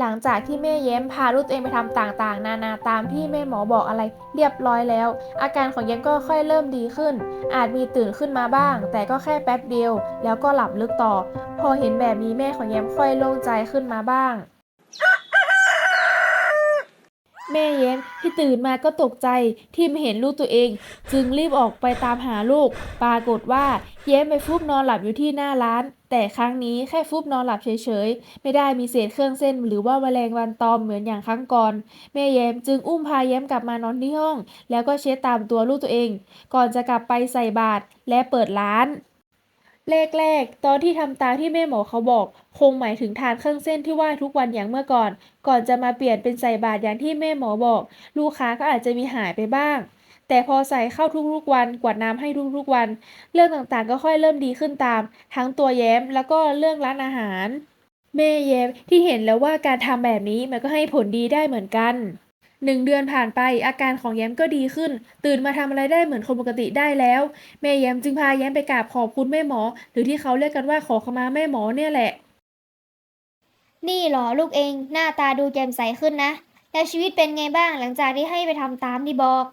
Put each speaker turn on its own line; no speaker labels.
หลังจากที่แม่เย้มพาลูกตัวเองไปทำต่างๆ นานาตามที่แม่หมอบอกอะไรเรียบร้อยแล้ว อาการของเย้มก็ค่อยเริ่มดีขึ้น อาจมีตื่นขึ้นมาบ้าง แต่ก็แค่แป๊บเดียว แล้วก็หลับลึกต่อ พอเห็นแบบนี้แม่ของเย้มค่อยโล่งใจขึ้นมาบ้าง แม่แย้มที่ตื่นมาก็ตกใจที่ไม่เห็นลูกตัวเอง จึงรีบออกไปตามหาลูก ปรากฏว่าแย้มไปฟุบนอนหลับอยู่ที่หน้าร้าน แต่ครั้งนี้แค่ฟุบนอนหลับเฉยๆ ไม่ได้มีเศษเครื่องเส้น หรือว่าแมลงวันตอมเหมือนอย่างครั้งก่อน แม่แย้มจึงอุ้มพาแย้มกลับมานอนที่ห้อง แล้วก็เช็ดตามตัวลูกตัวเอง ก่อนจะกลับไปใส่บาตรและเปิดร้าน แรกๆตอนที่ทำตามที่แม่หมอเขาบอก คงหมายถึงทานเครื่องเส้นที่ไหว้ทุกวันอย่างเมื่อก่อน ก่อนจะมาเปลี่ยนเป็นใส่บาตรอย่างที่แม่หมอบอก ลูกค้าก็อาจจะมีหายไปบ้าง แต่พอใส่เข้าทุกๆวัน กวาดน้ำให้ทุกๆวัน เรื่องต่างๆก็ค่อยเริ่มดีขึ้นตาม ทั้งตัวแย้มแล้วก็เรื่องร้านอาหาร แม่แย้มที่เห็นแล้วว่าการทำแบบนี้มันก็ให้ผลดีได้เหมือนกัน หนึ่งเดือนผ่านไปอาการของแย้มก็ดีขึ้น ตื่นมาทำอะไรได้เหมือนคนปกติได้แล้ว แม่แย้มจึงพาแย้มไปกราบขอบคุณแม่หมอ หรือที่เขาเรียกกันว่าขอขมาแม่หมอเนี่ยแหละ
นี่หรอลูกเอง หน้าตาดูแจ่มใสขึ้นนะ แล้วชีวิตเป็นไงบ้างหลังจากที่ให้ไปทำตามที่บอก